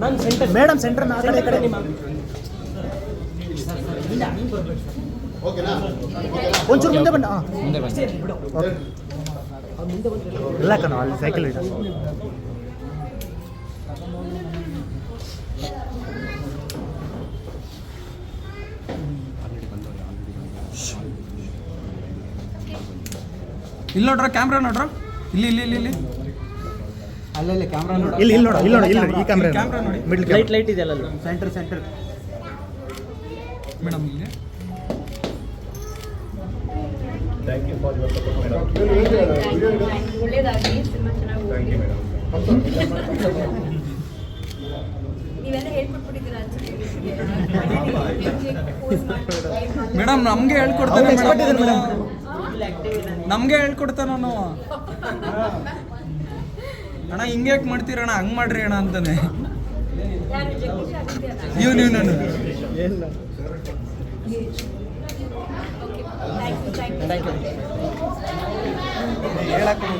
ನಾನು centre madam centre ಆ ಕಡೆ ಕಡೆ ಒಂಚೂರು ಮುಂದೆ ಬಣ್ಣ ಮುಂದೆ ಇಲ್ಲ ಕಣ ಅಲ್ಲಿ ಸೈಕಲ್ ಇದೆ. ಇಲ್ಲಿ ನೋಡ್ರ ಕ್ಯಾಮ್ರಾ ನೋಡ್ರ? ಇಲ್ಲಿ ಇಲ್ಲಿ ಇಲ್ಲಿ ಇಲ್ಲಿ. ಅಲ್ಲಲ್ಲಿ ಕ್ಯಾಮ್ರಾ ನೋಡಿ. ಇಲ್ಲಿ ಇಲ್ಲಿ ನೋಡ ಇಲ್ಲಿ ನೋಡಿ ಇಲ್ಲಿ ಈ ಕ್ಯಾಮ್ರಾ ಕ್ಯಾಮ್ರಾ ನೋಡಿ. ಮಿಡ್ಲ್ ಲೈಟ್ ಲೈಟ್ ಇದೆಯಲ್ಲ ಅಲ್ಲಿ ಸೆಂಟರ್ ಸೆಂಟರ್ ಮೇಡಮ್ ಇಲ್ಲಿ. ಒಳ್ಳೇದಾಗಿ ಸಿನಿಮಾ ಚೆನ್ನಾಗಿ ಹೋಗ್ಲಿ. ನೀವೆಲ್ಲ ಹೇಳ್ಕೊಟ್ಬಿಟ್ಟಿದ್ದೀರಾ ಮೇಡಮ್ ನಮ್ಗೆ ಹೇಳ್ಕೊಡ್ತಾರೆ ಮೇಡಮ್ ನಮ್ಗೆ ಹೇಳ್ಕೊಡ್ತಾನು ಅಣ್ಣ ಹಿಂಗ್ಯಾಕೆ ಮಾಡ್ತೀರಣ್ಣ? ಹಂಗ್ ಮಾಡ್ರಿ ಅಣ್ಣ ಅಂತಾನೆ. ಯಾರು ನೀವು ಆಗಿದೆಯಲ್ಲ ಇವ್ನು ಇವ್ನು thank you thank you thank you ಹೇಳಕ್ಕೆ